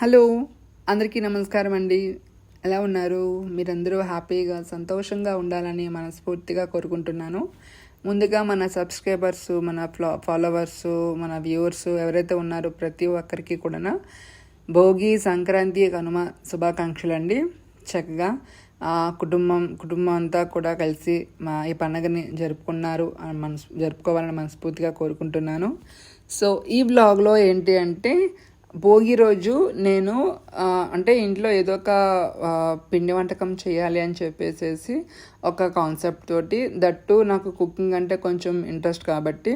Hello అందరికీ నమస్కారం అండి. ఎలా ఉన్నారు? మీరందరూ హ్యాపీగా సంతోషంగా ఉండాలని మనస్ఫూర్తిగా కోరుకుంటున్నాను. ముందుగా మన సబ్స్క్రైబర్స్ మన ఫ్లా ఫాలోవర్స్ మన వ్యూవర్స్ ఎవరైతే ఉన్నారో ప్రతి ఒక్కరికి కూడా భోగి సంక్రాంతి కనుమ శుభాకాంక్షలు అండి చక్కగా ఆ, కుటుంబం కుటుంబం అంతా కూడా కలిసి మా ఈ పండుగని జరుపుకున్నారు మనసు మనస్ జరుపుకోవాలని మనస్ఫూర్తిగా కోరుకుంటున్నాను. సో ఈ బ్లాగ్లో ఏంటి అంటే భోగి రోజు నేను అంటే ఇంట్లో ఏదో ఒక పిండి వంటకం చేయాలి అని చెప్పేసేసి ఒక కాన్సెప్ట్ తోటి దట్టు నాకు కుకింగ్ అంటే కొంచెం ఇంట్రెస్ట్ కాబట్టి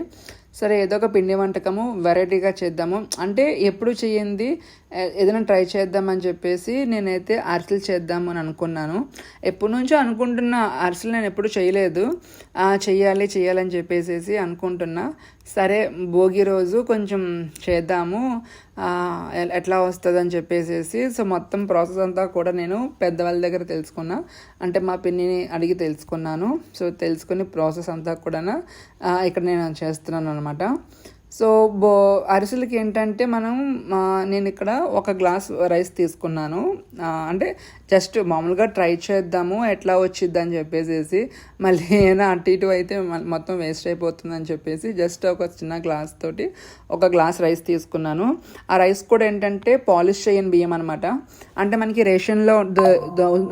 సరే ఏదో ఒక పిండి వంటకము వెరైటీగా చేద్దాము. అంటే ఎప్పుడు చేయింది? ఏదైనా ట్రై చేద్దామని చెప్పేసి నేనైతే అరిసెలు చేద్దాము అని అనుకున్నాను. ఎప్పటి నుంచో అనుకుంటున్నా అరిసెలు నేను ఎప్పుడు చేయలేదు. చెయ్యాలి చేయాలని చెప్పేసి అనుకుంటున్నా. సరే భోగి రోజు కొంచెం చేద్దాము. ఎట్లా వస్తుంది అని చెప్పేసి సో మొత్తం ప్రాసెస్ అంతా కూడా నేను పెద్దవాళ్ళ దగ్గర తెలుసుకున్నా. అంటే మా పిన్నిని అడిగి తెలుసుకున్నాను. సో తెలుసుకుని ప్రాసెస్ అంతా కూడా ఇక్కడ నేను చేస్తున్నాను అనమాట సో బో అరిసెలకి ఏంటంటే మనం నేను ఇక్కడ ఒక గ్లాస్ రైస్ తీసుకున్నాను. అంటే జస్ట్ మామూలుగా ట్రై చేద్దాము ఎట్లా వచ్చిద్ది అని చెప్పేసి మళ్ళీ ఏమైనా అటు ఇటు అయితే మొత్తం వేస్ట్ అయిపోతుంది అని చెప్పేసి జస్ట్ ఒక చిన్న గ్లాస్ తోటి ఒక గ్లాస్ రైస్ తీసుకున్నాను. ఆ రైస్ కూడా ఏంటంటే పాలిష్ చేయని బియ్యం అనమాట అంటే మనకి రేషన్లో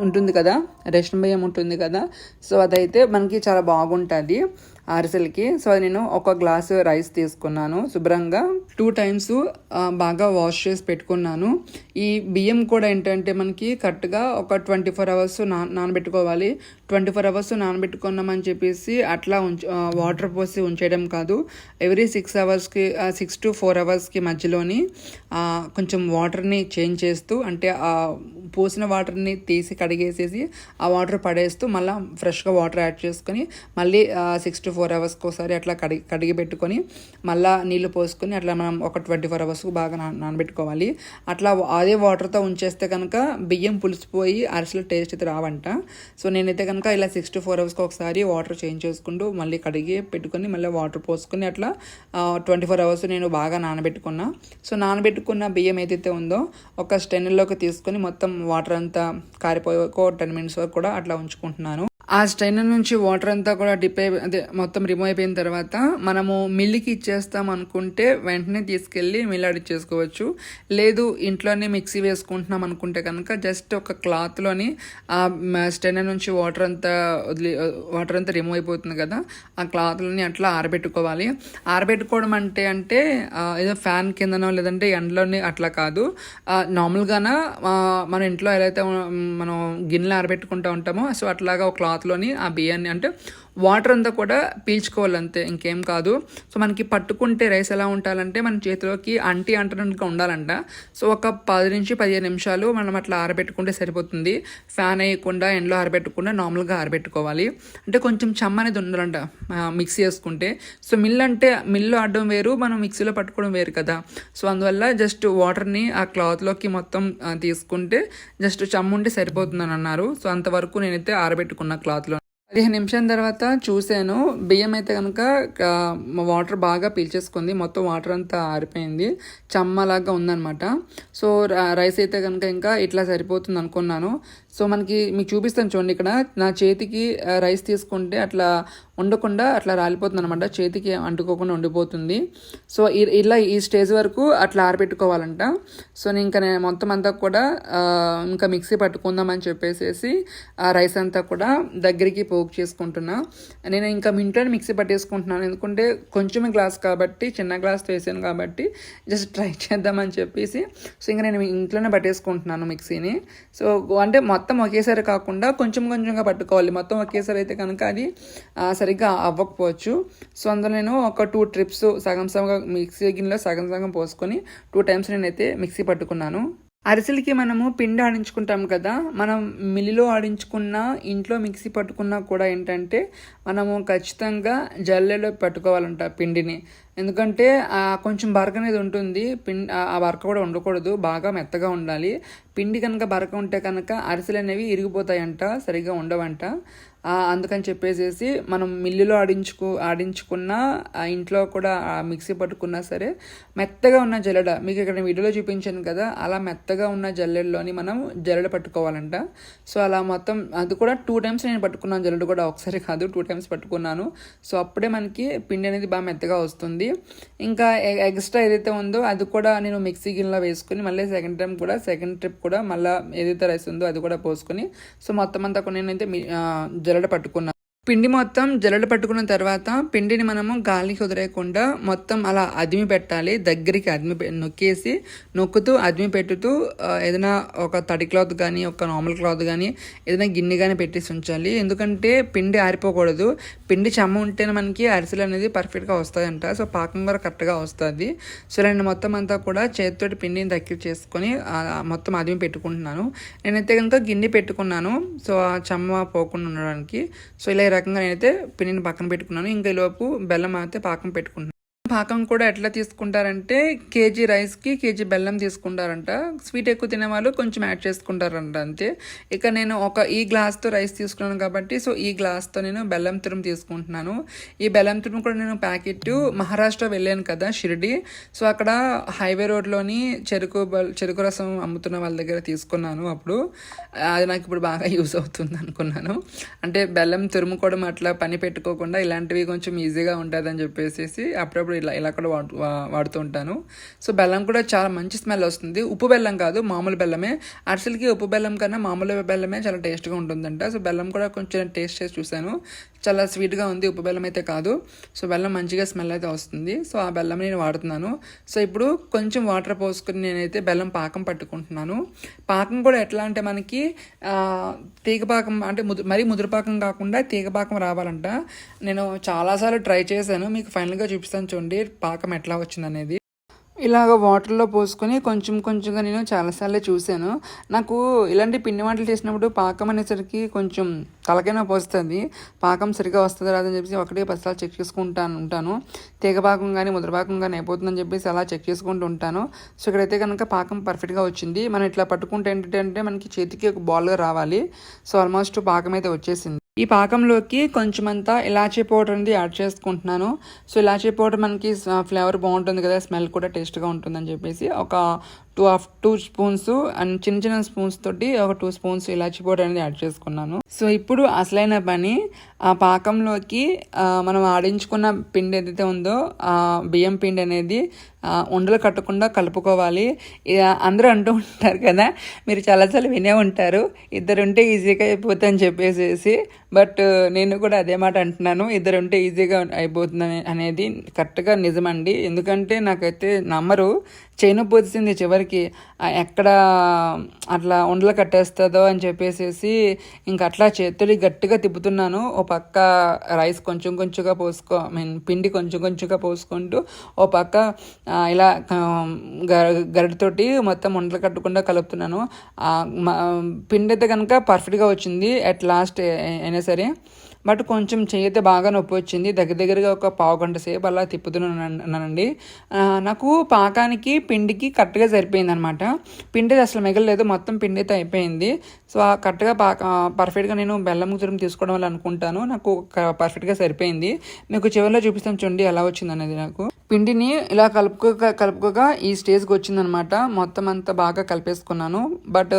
ఉంటుంది కదా రేషన్ బియ్యం ఉంటుంది కదా సో అదైతే మనకి చాలా బాగుంటుంది. అరిసెలకి సో నేను ఒక గ్లాసు రైస్ తీసుకున్నాను. శుభ్రంగా టూ టైమ్స్ బాగా వాష్ చేసి పెట్టుకున్నాను. ఈ బియ్యం కూడా ఏంటంటే మనకి కరెక్ట్గా ఒక ట్వంటీ ఫోర్ అవర్స్ నా నానబెట్టుకోవాలి. ట్వంటీ ఫోర్ అవర్స్ నానబెట్టుకున్నామని చెప్పేసి అట్లా ఉంచ వాటర్ పోసి ఉంచేయడం కాదు. ఎవ్రీ సిక్స్ అవర్స్కి సిక్స్ టు ఫోర్ అవర్స్కి మధ్యలోని కొంచెం వాటర్ని చేంజ్ చేస్తూ అంటే ఆ పోసిన వాటర్ని తీసి కడిగేసేసి ఆ వాటర్ పడేస్తూ మళ్ళీ ఫ్రెష్గా వాటర్ యాడ్ చేసుకొని మళ్ళీ సిక్స్ టు ఫోర్ అవర్స్కి ఒకసారి అట్లా కడిగి కడిగి పెట్టుకొని మళ్ళీ నీళ్ళు పోసుకొని అట్లా మనం ఒక ట్వంటీ ఫోర్ అవర్స్కు బాగా నా నానబెట్టుకోవాలి. అట్లా అదే వాటర్తో ఉంచేస్తే కనుక బియ్యం పులిసిపోయి అరిసెలు టేస్ట్ అయితే రావంట. సో నేనైతే కనుక ఇలా సిక్స్ టు ఫోర్ అవర్స్కి ఒకసారి వాటర్ చేంజ్ చేసుకుంటూ మళ్ళీ కడిగి పెట్టుకొని మళ్ళీ వాటర్ పోసుకొని అట్లా ట్వంటీ ఫోర్ అవర్స్ నేను బాగా నానబెట్టుకున్నా. సో నానబెట్టుకున్న బియ్యం ఏదైతే ఉందో ఒక స్టెన్లోకి తీసుకొని మొత్తం వాటర్ అంతా కారిపోయి ఒక టెన్ మినిట్స్ వరకు కూడా అట్లా ఉంచుకుంటున్నాను. ఆ స్ట్రైనర్ నుంచి వాటర్ అంతా కూడా డిప్ అయి అదే మొత్తం రిమూవ్ అయిపోయిన తర్వాత మనము మిల్లుకి ఇచ్చేస్తాం అనుకుంటే వెంటనే తీసుకెళ్ళి మిల్ చేసుకోవచ్చు. లేదు ఇంట్లోనే మిక్సీ వేసుకుంటున్నాం అనుకుంటే కనుక జస్ట్ ఒక క్లాత్లోని ఆ స్టైనర్ నుంచి వాటర్ అంతా వదిలి వాటర్ అంతా రిమూవ్ అయిపోతుంది కదా ఆ క్లాత్లని అట్లా ఆరబెట్టుకోవాలి. ఆరబెట్టుకోవడం అంటే అంటే ఏదో ఫ్యాన్ కిందనో లేదంటే ఎండలోని అట్లా కాదు. ఆ, నార్మల్గాన మన ఇంట్లో ఎలా అయితే మనం గిన్నెలు ఆరబెట్టుకుంటూ ఉంటామో సో అట్లాగా ఒక క్లాత్ క్లాత్లోని ఆ బియ్యాన్ని అంటే వాటర్ అంతా కూడా పీల్చుకోవాలి అంతే ఇంకేం కాదు. సో మనకి పట్టుకుంటే రైస్ ఎలా ఉండాలంటే మన చేతిలోకి అంటి అంటనట్టుగా ఉండాలంట. సో ఒక పది నుంచి పదిహేను నిమిషాలు మనం అట్లా ఆరబెట్టుకుంటే సరిపోతుంది. ఫ్యాన్ వేయకుండా ఎండలో ఆరబెట్టకుండా నార్మల్గా ఆరబెట్టుకోవాలి. అంటే కొంచెం చెమ్మ అనేది ఉండాలంట మిక్సీ చేసుకుంటే సో మిల్ అంటే మిల్లు ఆడడం వేరు మనం మిక్సీలో పట్టుకోవడం వేరు కదా. సో అందువల్ల జస్ట్ వాటర్ని ఆ క్లాత్లోకి మొత్తం తీసుకుంటే జస్ట్ చెమ్మ ఉంటే సరిపోతుందని అన్నారు. సో అంతవరకు నేనైతే ఆరబెట్టుకున్న క్లాత్లో. పదిహేను నిమిషం తర్వాత చూశాను. బియ్యం అయితే కనుక వాటర్ బాగా పీల్చేసుకుంది. మొత్తం వాటర్ అంతా ఆరిపోయింది. చమ్మలాగా ఉందన్నమాట. సో రైస్ అయితే కనుక ఇంకా ఇట్లా సరిపోతుంది అనుకున్నాను సో మనకి మీకు చూపిస్తాను చూడండి ఇక్కడ. నా చేతికి రైస్ తీసుకుంటే అట్లా ఉండకుండా అట్లా రాలిపోతుంది అనమాట చేతికి అంటుకోకుండా ఉండిపోతుంది. సో ఇలా ఈ స్టేజ్ వరకు అట్లా ఆరబెట్టుకోవాలంట. సో నేను ఇంకా నేను మొత్తం అంతా కూడా ఇంకా మిక్సీ పట్టుకుందామని చెప్పేసేసి ఆ రైస్ అంతా కూడా దగ్గరికి పోగు చేసుకుంటున్నా. నేను ఇంకా ఇంట్లోనే మిక్సీ పట్టేసుకుంటున్నాను. ఎందుకంటే కొంచెమే గ్లాస్ కాబట్టి చిన్న గ్లాస్ వేసాను కాబట్టి జస్ట్ ట్రై చేద్దామని చెప్పేసి సో ఇంకా నేను ఇంట్లోనే పట్టేసుకుంటున్నాను మిక్సీని. సో అంటే మొత్తం మొత్తం ఒకేసారి కాకుండా కొంచెం కొంచెంగా పట్టుకోవాలి. మొత్తం ఒకేసారి అయితే కనుక అది సరిగ్గా అవ్వకపోవచ్చు. సో అందులో నేను ఒక టూ ట్రిప్స్ సగం సగం మిక్సీ గిన్నెలో సగం సగం పోసుకొని టూ టైమ్స్ నేనైతే మిక్సీ పట్టుకున్నాను. అరిసెలకి మనము పిండి ఆడించుకుంటాం కదా. మనం మిల్లులో ఆడించుకున్న ఇంట్లో మిక్సీ పట్టుకున్నా కూడా ఏంటంటే మనము ఖచ్చితంగా జల్లెలో పెట్టుకోవాలంట పిండిని. ఎందుకంటే కొంచెం బరక అనేది ఉంటుంది. పిండి ఆ బరక కూడా ఉండకూడదు బాగా మెత్తగా ఉండాలి. పిండి కనుక బరక ఉంటే కనుక అరిసెలు అనేవి ఇరిగిపోతాయంట సరిగ్గా ఉండవంట. అందుకని చెప్పేసేసి మనం మిల్లులో ఆడించుకు ఆడించుకున్న ఆ ఇంట్లో కూడా మిక్సీ పట్టుకున్నా సరే మెత్తగా ఉన్న జల్లెడ మీకు ఇక్కడ వీడియోలో చూపించాను కదా అలా మెత్తగా ఉన్న జల్లెడలోని మనం జల్లెడ పట్టుకోవాలంట. సో అలా మొత్తం అది కూడా టూ టైమ్స్ నేను పట్టుకున్నాను. జల్లెడ కూడా ఒకసారి కాదు టూ టైమ్స్ పట్టుకున్నాను. సో అప్పుడే మనకి పిండి అనేది బాగా మెత్తగా వస్తుంది. ఇంకా ఎ- ఎక్స్ట్రా ఏదైతే ఉందో అది కూడా నేను మిక్సీ గిన్నెలో వేసుకుని మళ్ళీ సెకండ్ టైం కూడా సెకండ్ ట్రిప్ కూడా మళ్ళీ ఏదైతే రైస్ ఉందో అది కూడా పోసుకొని సో మొత్తం అంతా నేనైతే జల్లడ పట్టుకున్నాను. పిండి మొత్తం జల్లెడ పట్టుకున్న తర్వాత పిండిని మనము గాలికి వదిలేయకుండా మొత్తం అలా అదిమి పెట్టాలి. దగ్గరికి అదిమి పె- నొక్కేసి నొక్కుతూ అదిమి పెట్టుతూ ఏదైనా ఒక తడి క్లాత్ కానీ ఒక నార్మల్ క్లాత్ కానీ ఏదైనా గిన్నె కానీ పెట్టేసి ఉంచాలి. ఎందుకంటే పిండి ఆరిపోకూడదు. పిండి చెమ్మ ఉంటేనే మనకి అరిసెలు అనేది పర్ఫెక్ట్గా వస్తాయంట. సో పాకం కూడా కరెక్ట్గా వస్తుంది. సో నేను మొత్తం అంతా కూడా చేతితోటి పిండిని దగ్గర చేసుకొని మొత్తం అదిమి పెట్టుకుంటున్నాను. నేనైతే కనుక గిన్నె పెట్టుకున్నాను. సో ఆ చెమ్మ పోకుండా ఉండడానికి. సో ఇలా రకంగా నేనైతే పిండిని పక్కన పెట్టుకున్నాను. ఇంకా ఈ లోపు బెల్లం అయితే పాకం పెట్టుకున్నాను. పాకం కూడా ఎట్లా తీసుకుంటారంటే కేజీ రైస్కి కేజీ బెల్లం తీసుకుంటారంట. స్వీట్ ఎక్కువ తినేవాళ్ళు కొంచెం యాడ్ చేసుకుంటారంట అంతే. ఇక నేను ఒక ఈ గ్లాస్తో రైస్ తీసుకున్నాను కాబట్టి సో ఈ గ్లాస్తో నేను బెల్లం తురుము తీసుకుంటున్నాను. ఈ బెల్లం తురుము కూడా నేను ప్యాకెట్ మహారాష్ట్ర వెళ్ళాను కదా షిరిడి. సో అక్కడ హైవే రోడ్లోని చెరుకు చెరుకు రసం అమ్ముతున్న వాళ్ళ దగ్గర తీసుకున్నాను అప్పుడు. అది నాకు ఇప్పుడు బాగా యూస్ అవుతుంది అనుకున్నాను. అంటే బెల్లం తురుముకోవడం అట్లా పని పెట్టుకోకుండా ఇలాంటివి కొంచెం ఈజీగా ఉంటుందని చెప్పేసి అప్పుడప్పుడు ఇలా ఇలా కూడా వాడు వాడుతూ ఉంటాను. సో బెల్లం కూడా చాలా మంచి స్మెల్ వస్తుంది. ఉప్పు బెల్లం కాదు మామూలు బెల్లమే. అరిసెలకి ఉప్పు బెల్లం కన్నా మామూలు బెల్లమే చాలా టేస్ట్గా ఉంటుందంట. సో బెల్లం కూడా కొంచెం టేస్ట్ చేసి చూశాను. చాలా స్వీట్గా ఉంది. ఉప్పు బెల్లం అయితే కాదు. సో బెల్లం మంచిగా స్మెల్ అయితే వస్తుంది. సో ఆ బెల్లం నేను వాడుతున్నాను. సో ఇప్పుడు కొంచెం వాటర్ పోసుకుని నేనైతే బెల్లం పాకం పట్టుకుంటున్నాను. పాకం కూడా ఎట్లా అంటే మనకి తీగపాకం తీగ పాకం అంటే ముదు మరీ ముదురుపాకం కాకుండా తీగ పాకం రావాలంట. నేను చాలాసార్లు ట్రై చేశాను. మీకు ఫైనల్గా చూపిస్తాను చూడండి పాకం ఎట్లా వచ్చింది అనేది ఇలాగ వాటర్లో పోసుకొని కొంచెం కొంచెంగా నేను చాలాసార్లు చూశాను. నాకు ఇలాంటి పిండి వంటలు చేసినప్పుడు పాకం అనేసరికి కొంచెం తలకైనా పోస్తుంది. పాకం సరిగా వస్తుంది రాదని చెప్పేసి ఒకటే పదిసార్లు చెక్ చేసుకుంటాను ఉంటాను. తీగ పాకం కానీ ముద్ర పాకం కానీ అయిపోతుందని చెప్పేసి అలా చెక్ చేసుకుంటూ ఉంటాను. సో ఇక్కడైతే కనుక పాకం పర్ఫెక్ట్గా వచ్చింది. మనం ఇట్లా పట్టుకుంటే ఏంటంటే మనకి చేతికి ఒక బాల్గా రావాలి. సో ఆల్మోస్ట్ పాకం అయితే వచ్చేసింది. ఈ పాకంలోకి కొంచెం అంతా ఇలాచీ పౌడర్ అనేది యాడ్ చేసుకుంటున్నాను. సో ఇలాచీ పౌడర్ మనకి ఫ్లేవర్ బాగుంటుంది కదా స్మెల్ కూడా టేస్ట్గా ఉంటుందని చెప్పేసి ఒక two of two spoons and చిన్న చిన్న స్పూన్స్ తోటి ఒక టూ స్పూన్స్ ఇలాచి పౌడర్ అనేది యాడ్ చేసుకున్నాను. సో ఇప్పుడు అసలైన పని ఆ పాకంలోకి మనం ఆడించుకున్న పిండి ఏదైతే ఉందో ఆ బియ్యం పిండి అనేది ఉండలు కట్టకుండా కలుపుకోవాలి. ఇక అందరూ అంటూ ఉంటారు కదా మీరు చాలాసార్లు వినే ఉంటారు. ఇద్దరు ఉంటే ఈజీగా అయిపోతుంది అని చెప్పేసేసి బట్ నేను కూడా అదే మాట అంటున్నాను. ఇద్దరు ఉంటే ఈజీగా అయిపోతుంది అనేది కరెక్ట్గా నిజమండి. ఎందుకంటే నాకైతే నమ్మరు. చైన్ వచ్చింది చివరికి ఎక్కడ అట్లా ఉండలు కట్టేస్తుందో అని చెప్పేసేసి ఇంకా అట్లా చేతులు గట్టిగా తిప్పుతున్నాను. ఓ పక్క రైస్ కొంచెం కొంచెంగా పోసుకో ఐ మీన్ పిండి కొంచెం కొంచెంగా పోసుకుంటూ ఓ పక్క ఇలా గ- గరిటతోటి మొత్తం ఉండలు కట్టకుండా కలుపుతున్నాను. పిండి అయితే కనుక పర్ఫెక్ట్గా వచ్చింది. అట్ లాస్ట్ అయినా సరే బట్ కొంచెం చెయ్యి అయితే బాగా నొప్పి వచ్చింది. దగ్గర దగ్గరగా ఒక పావు గంట సేపు అలా తిప్పుతున్నానండి నాకు పాకానికి పిండికి కరెక్ట్గా సరిపోయింది అనమాట పిండి అసలు మిగలలేదు. మొత్తం పిండి అయితే అయిపోయింది. సో కరెక్ట్గా పాక పర్ఫెక్ట్గా నేను బెల్లం తురుము తీసుకోవడం వల్ల అనుకుంటాను. నాకు పర్ఫెక్ట్గా సరిపోయింది. మీకు చివరిలో చూపిస్తాను చూడండి ఎలా వచ్చింది అనేది నాకు. పిండిని ఇలా కలుపుకోగా కలుపుకోగా ఈ స్టేజ్కి వచ్చిందనమాట. మొత్తం అంతా బాగా కలిపేసుకున్నాను. బట్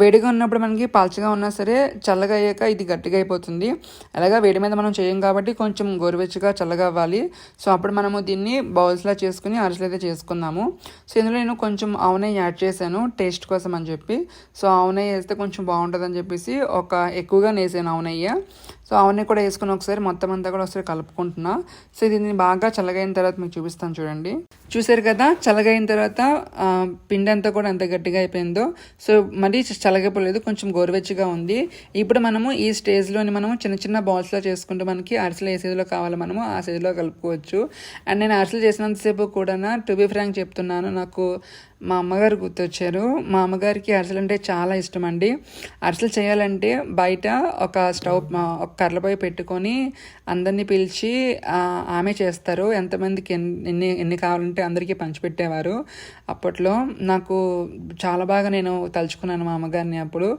వేడిగా ఉన్నప్పుడు మనకి పలచగా ఉన్నా సరే చల్లగా అయ్యాక ఇది గట్టిగా అయిపోతుంది. అలాగా వేడి మీద మనం చేయం కాబట్టి కొంచెం గోరువెచ్చగా చల్లగా అవ్వాలి. సో అప్పుడు మనము దీన్ని బౌల్స్లా చేసుకుని అరిసెలు అయితే చేసుకున్నాము సో ఇందులో నేను కొంచెం ఆవునెయ్యి యాడ్ చేశాను టేస్ట్ కోసం అని చెప్పి. సో ఆవునెయ్యి వేస్తే కొంచెం బాగుంటుందని చెప్పేసి ఒక ఎక్కువగా నేసాను ఆవునయ్య సో అవన్నీ కూడా వేసుకుని ఒకసారి మొత్తం అంతా కూడా ఒకసారి కలుపుకుంటున్నా. సో దీన్ని బాగా చల్లగైన తర్వాత మీకు చూపిస్తాను చూడండి. చూసారు కదా? చల్లగైన తర్వాత పిండి అంతా కూడా ఎంత గట్టిగా అయిపోయిందో. సో మరీ చల్లగైపోలేదు కొంచెం గోరువెచ్చగా ఉంది. ఇప్పుడు మనము ఈ స్టేజ్లోని మనము చిన్న చిన్న బాల్స్లో చేసుకుంటే మనకి అరిసెలు ఏ సైజులో కావాలో మనము ఆ సైజులో కలుపుకోవచ్చు. అండ్ నేను అరిసెలు చేసినంతసేపు కూడా టు బి ఫ్రాంక్ చెప్తున్నాను నాకు మా అమ్మగారు గుర్తొచ్చారు. మా అమ్మగారికి అరిసెలు అంటే చాలా ఇష్టం అండి అరిసెలు చేయాలంటే బయట ఒక స్టవ్ ఒక కర్రలపై పెట్టుకొని అందరినీ పిలిచి ఆమె చేస్తారు. ఎంతమందికి ఎన్ని ఎన్ని ఎన్ని కావాలంటే అందరికీ పంచిపెట్టేవారు. అప్పట్లో నాకు చాలా బాగా నేను తలుచుకున్నాను మా అమ్మగారిని అప్పుడు.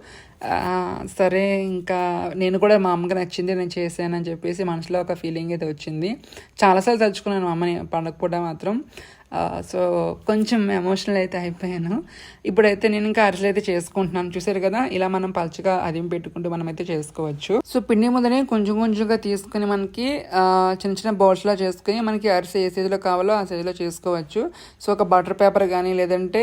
సరే ఇంకా నేను కూడా మా అమ్మకి నచ్చింది నేను చేశానని చెప్పేసి మనసులో ఒక ఫీలింగ్ అయితే వచ్చింది. చాలాసార్లు తలుచుకున్నాను మా అమ్మని పండగ పూట మాత్రం సో కొంచెం ఎమోషనల్ అయితే అయిపోయాను. ఇప్పుడైతే నేను ఇంకా అరిసెలు అయితే చేసుకుంటున్నాను. చూసారు కదా ఇలా మనం పలుచగా అదిం పెట్టుకుంటూ మనం అయితే చేసుకోవచ్చు. సో పిండి ముద్దని కొంచెం కొంచెంగా తీసుకుని మనకి చిన్న చిన్న బౌల్స్లో చేసుకుని మనకి అరిసె ఏ సైజులో కావాలో ఆ సైజులో చేసుకోవచ్చు. సో ఒక బటర్ పేపర్ కానీ లేదంటే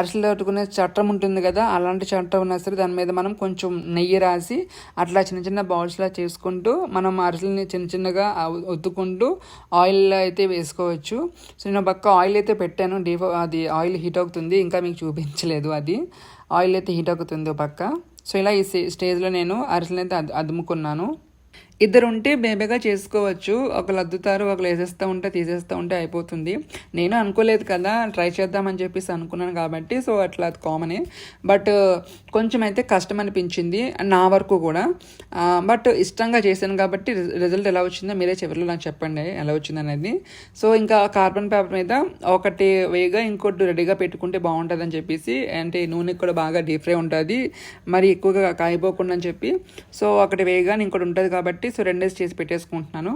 అరిసెలు పెట్టుకునే చట్టం ఉంటుంది కదా అలాంటి చట్టం ఉన్నా సరే దాని మీద మనం కొంచెం నెయ్యి రాసి అట్లా చిన్న చిన్న బౌల్స్లా చేసుకుంటూ మనం అరిసెలని చిన్న చిన్నగా ఒత్తుకుంటూ ఆయిల్ అయితే వేసుకోవచ్చు. సో నేను పక్క ఆయిల్ అయితే పెట్టాను. డీప్ అది ఆయిల్ హీట్ అవుతుంది. ఇంకా మీకు చూపించలేదు అది. ఆయిల్ అయితే హీట్ అవుతుంది పక్క. సో ఇలా ఈ స్టేజ్లో నేను అరిసెలు అయితే అద్- అదుముకున్నాను. ఇద్దరు ఉంటే బేబేగా చేసుకోవచ్చు. ఒకరు అద్దుతారు ఒకరు వేసేస్తూ ఉంటే తీసేస్తూ ఉంటే అయిపోతుంది. నేను అనుకోలేదు కదా ట్రై చేద్దామని చెప్పేసి అనుకున్నాను కాబట్టి సో అట్లా అది కామనే. బట్ కొంచెం అయితే కష్టం అనిపించింది నా వరకు కూడా. బట్ ఇష్టంగా చేశాను కాబట్టి రిజల్ట్ ఎలా వచ్చిందో మీరే చివరిలో నాకు చెప్పండి ఎలా వచ్చింది అనేది. సో ఇంకా కార్బన్ పేపర్ మీద ఒకటి వేగా ఇంకోటి రెడీగా పెట్టుకుంటే బాగుంటుంది అని చెప్పేసి అంటే నూనె కూడా బాగా డీప్ ఫ్రై ఉంటుంది మరి ఎక్కువగా కాయిపోకుండా అని చెప్పి. సో ఒకటి వేగా ఇంకోటి ఉంటుంది కాబట్టి సో రెండేసి చేసి పెట్టేసుకుంటున్నాను.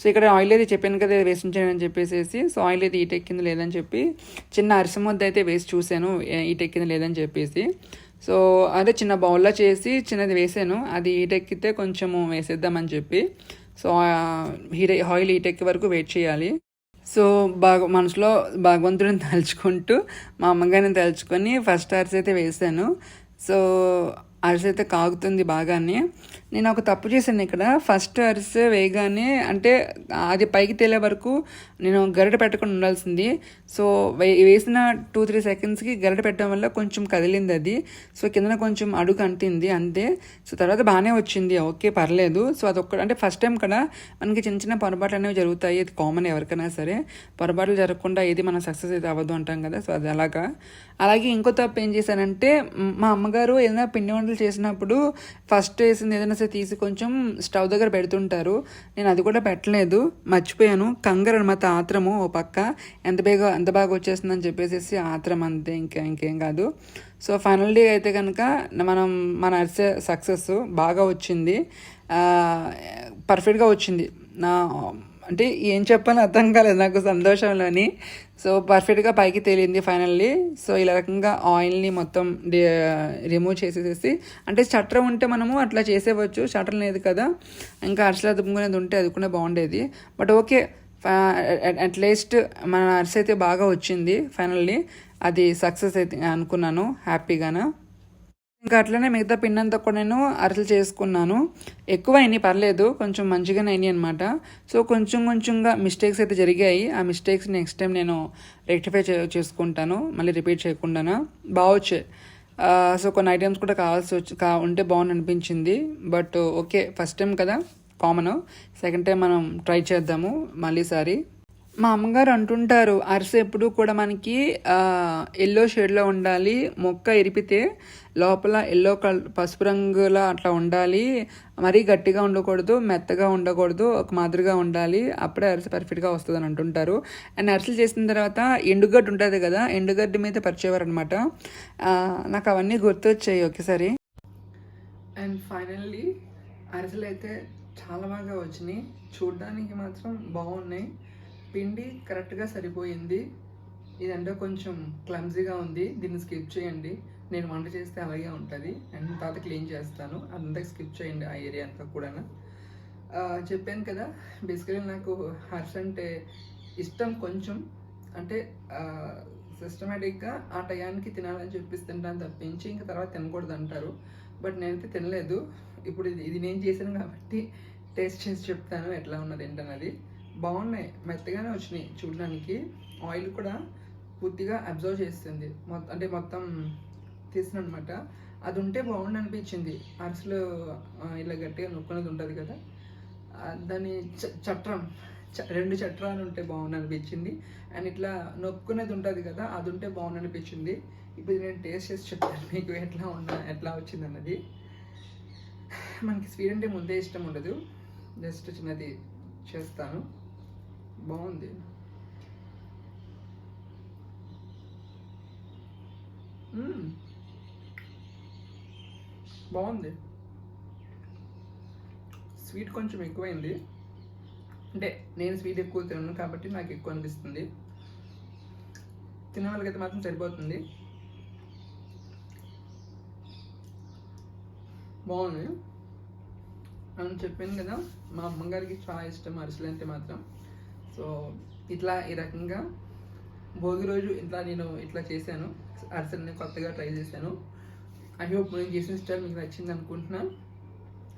సో ఇక్కడ ఆయిల్ అయితే చెప్పాను కదా వేసి అని చెప్పేసి సో ఆయిల్ అయితే ఈట్ లేదని చెప్పి చిన్న అరిసముద్ద అయితే వేసి చూశాను ఈటెక్కింది లేదని చెప్పేసి. సో అదే చిన్న బౌల్లో చేసి చిన్నది వేసాను అది హీట్ ఎక్కితే కొంచెము వేసేద్దామని చెప్పి. సో హీట్ ఆయిల్ హీట్ ఎక్కే వరకు వెయిట్ చేయాలి. సో బాగా మనసులో భగవంతుడిని తలుచుకుంటూ మా అమ్మగారిని తలుచుకొని ఫస్ట్ అరిసి అయితే వేసాను. సో అరిసి అయితే కాగుతుంది బాగానే. నేను ఒక తప్పు చేశాను ఇక్కడ. ఫస్ట్ అరిసె వేయగానే అంటే అది పైకి తేలే వరకు నేను గరిట పెట్టకుండా ఉండాల్సింది. సో వే- వేసిన టూ త్రీ సెకండ్స్కి గరిట పెట్టడం వల్ల కొంచెం కదిలింది అది. సో కిందన కొంచెం అడుగు అంటింది అంతే. సో తర్వాత బాగానే వచ్చింది. ఓకే పర్లేదు. సో అదొక్క అంటే ఫస్ట్ టైం కదా మనకి చిన్న చిన్న పొరపాట్లు అనేవి జరుగుతాయి. అది కామన్ ఎవరికైనా సరే. పొరపాట్లు జరగకుండా ఏది మన సక్సెస్ అయితే అవ్వదు అంటాం కదా. సో అది అలాగా. అలాగే ఇంకో తప్పు ఏం చేశానంటే మా అమ్మగారు ఏదైనా పిండి వంటలు చేసినప్పుడు ఫస్ట్ వేసింది ఏదైనా సరే తీసి కొంచెం స్టవ్ దగ్గర పెడుతుంటారు. నేను అది కూడా పెట్టలేదు. మర్చిపోయాను. కంగారు అనమాట ఆత్రము ఓ పక్క. ఎంత బాగా ఎంత బాగా వచ్చేస్తుందని చెప్పేసి ఆత్రం అంతే. ఇంకా ఇంకేం కాదు. సో ఫైనల్ డే అయితే కనుక మనం మన అరిసే సక్సెస్ బాగా వచ్చింది. పర్ఫెక్ట్గా వచ్చింది. నా అంటే ఏం చెప్పాలో అర్థం కాలేదు. నాకు సంతోషంలోని. సో పర్ఫెక్ట్గా పైకి తేలింది ఫైనల్లీ. సో ఇలా రకంగా ఆయిల్ని మొత్తం రిమూవ్ చేసేసేసి అంటే షట్టర్ ఉంటే మనము అట్లా చేసేవచ్చు షట్టర్ లేదు కదా. ఇంకా అరిసెలు అదుపుకునేది ఉంటే అది కూడా బాగుండేది. బట్ ఓకే అట్లీస్ట్ మన అరిసె అయితే బాగా వచ్చింది ఫైనల్లీ. అది సక్సెస్ అయితే అనుకున్నాను హ్యాపీగాను. ఇంకా అట్లనే మిగతా పిండి అంతా కూడా నేను అరసలు చేసుకున్నాను. ఎక్కువ అయినాయి పర్లేదు. కొంచెం మంచిగానే అయినాయి అనమాట సో కొంచెం కొంచెంగా మిస్టేక్స్ అయితే జరిగాయి. ఆ మిస్టేక్స్ నెక్స్ట్ టైం నేను రెక్టిఫై చే చేసుకుంటాను. మళ్ళీ రిపీట్ చేయకుండా బాగా సో కొన్ని ఐటమ్స్ కూడా కావాల్సి వచ్చి కా ఉంటే బాగుంది అనిపించింది. But okay. ఫస్ట్ టైం కదా? కామన్ సెకండ్ టైం మనం ట్రై చేద్దాము. మళ్ళీసారి మా అమ్మగారు అంటుంటారు అరిసె ఎప్పుడు కూడా మనకి ఎల్లో షేడ్లో ఉండాలి మొక్క ఎరిపితే లోపల ఎల్లో కల్ పసుపు రంగులా అట్లా ఉండాలి మరీ గట్టిగా ఉండకూడదు మెత్తగా ఉండకూడదు ఒక మాదిరిగా ఉండాలి అప్పుడే అరిసె పర్ఫెక్ట్గా వస్తుంది అని అంటుంటారు. అండ్ అరిసెలు చేసిన తర్వాత ఎండుగడ్డి ఉంటుంది కదా ఎండుగడ్డి మీద పరిచేవారు అనమాట నాకు అవన్నీ గుర్తొచ్చాయి ఒకేసారి. అండ్ ఫైనల్లీ అరిసెలు అయితే చాలా బాగా వచ్చినాయి. చూడడానికి మాత్రం బాగున్నాయి. పిండి కరెక్ట్గా సరిపోయింది. ఇదంటే కొంచెం క్లమ్జీగా ఉంది. దీన్ని స్కిప్ చేయండి. నేను వంట చేస్తే అలాగే ఉంటుంది. అండ్ తర్వాత క్లీన్ చేస్తాను. అంతా స్కిప్ చేయండి ఆ ఏరియా అంతా కూడా చెప్పాను కదా బేసికలీ నాకు హర్ష్ అంటే ఇష్టం కొంచెం. అంటే సిస్టమేటిక్గా ఆ టయానికి తినాలని చెప్పేసి తింటాను తప్పించి ఇంకా తర్వాత తినకూడదు అంటారు. బట్ నేనైతే తినలేదు. ఇప్పుడు ఇది ఇది నేను చేశాను కాబట్టి టేస్ట్ చేసి చెప్తాను ఎట్లా ఉన్నది ఏంటన్నది. బాగున్నాయి మెత్తగానే వచ్చినాయి చూడడానికి. ఆయిల్ కూడా పూర్తిగా అబ్జర్వ్ చేస్తుంది. మొత్తం అంటే మొత్తం తీసిన అనమాట అది ఉంటే బాగుండు అనిపించింది. అరసలు ఇలా గట్టిగా నొక్కునేది ఉంటుంది కదా. దాని చ- చట్రం చ- రెండు చట్రాలు ఉంటే బాగుండు అనిపించింది. అండ్ ఇట్లా నొక్కునేది ఉంటుంది కదా అది ఉంటే బాగుండు అనిపించింది. ఇప్పుడు నేను టేస్ట్ చేసి చెప్తాను. మీకు ఎట్లా ఉన్నా ఎట్లా వచ్చింది అన్నది. మనకి స్వీట్ అంటే ముందే ఇష్టం ఉండదు. జస్ట్ చిన్నది చేస్తాను. బాగుంది. బాగుంది. స్వీట్ కొంచెం ఎక్కువైంది. అంటే నేను స్వీట్ ఎక్కువ తిన్నాను కాబట్టి నాకు ఎక్కువ అనిపిస్తుంది. తిన్న వాళ్ళకైతే మాత్రం సరిపోతుంది. బాగుంది. అని చెప్పాను కదా మా అమ్మగారికి చాలా ఇష్టం అరిసెలు అంటే మాత్రం. సో ఇట్లా ఈ రకంగా భోగి రోజు ఇట్లా నేను ఇట్లా చేశాను. అరిసెల్ని కొత్తగా ట్రై చేశాను. ఐ హోప్ నేను చేసిన స్టైల్ మీకు నచ్చింది అనుకుంటున్నాను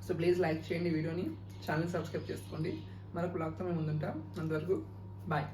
సో ప్లీజ్ లైక్ చేయండి వీడియోని. ఛానల్ సబ్స్క్రైబ్ చేసుకోండి. మరొక బ్లాగ్తో మేము ముందుంటాం. అంతవరకు బాయ్